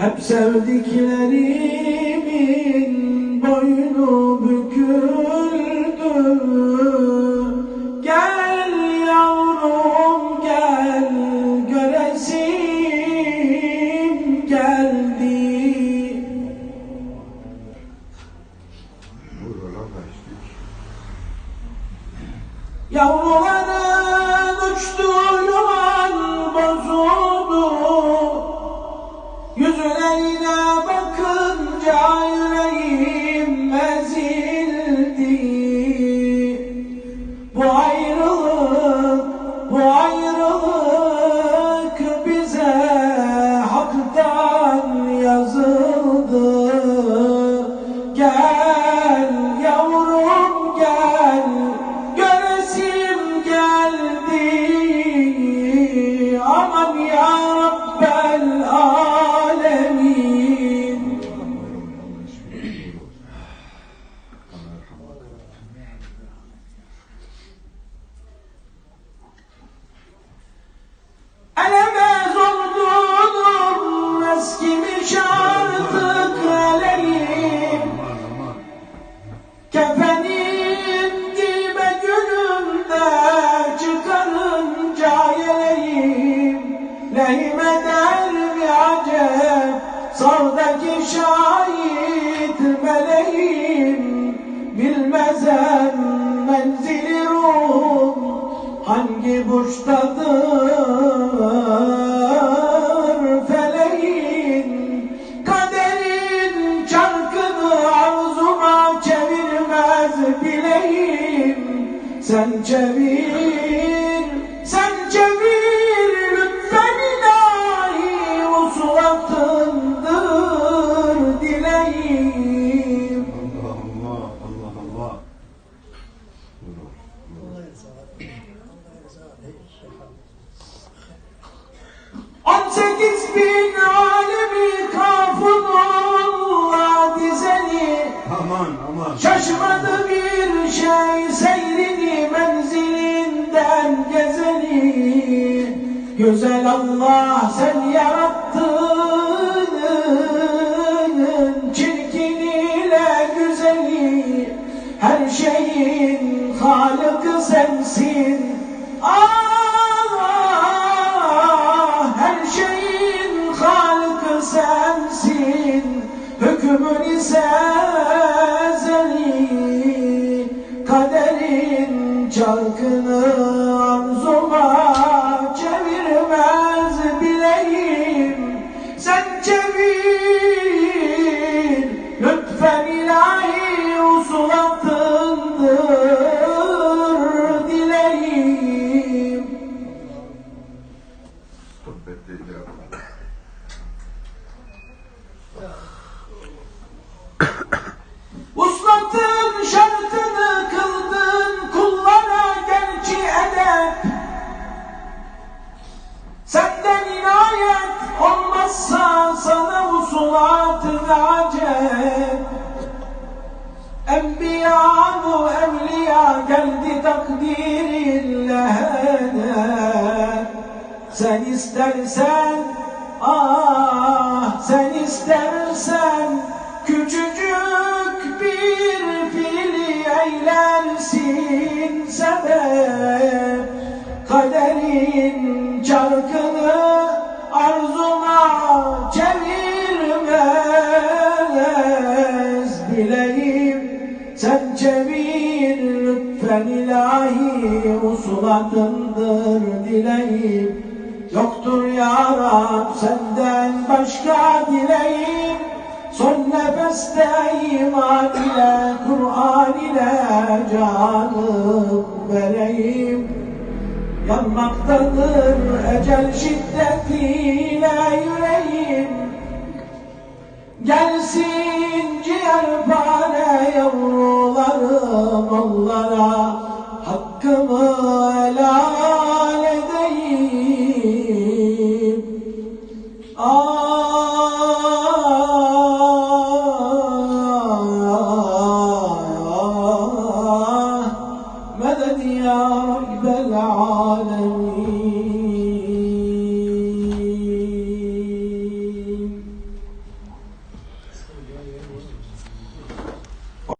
Sevdiklerimin boynu büküldü. Gel yavrum gel göresim geldi. Yavruların uçtuğu Gel Bir acep sağdaki şahit meleğim. Bilmezem menzili ruhum hangi burçtadır feleğin Kaderin çarkını arzuma çevirmez bileğim. Sen çevir, 18 bin alemi kafunla dizeli Aman aman. Şaşmadı bir şey seyrini menzilinden gezeli Güzel Allah sen yarattın halıkı sensin. Ah her şeyin halıkı sensin. Hükmün ise ezeli Kaderin çarkını bu evliya geldi takdirinle hedef Sen istersen ah sen istersen Küçücük bir fili eylersin sebep. Kaderin çarkını arzuma çevirmez Çevir lütfen ilahi usulatındır dileğim Yoktur ya Rab senden başka dileğim Son nefeste iman ile Kur'an ile canım vereyim. Yanmaktadır ecel şiddetiyle yüreğim. Gelsin ciğerpare فضلا حق ما لا لديهم آه مدد يا رب العالمين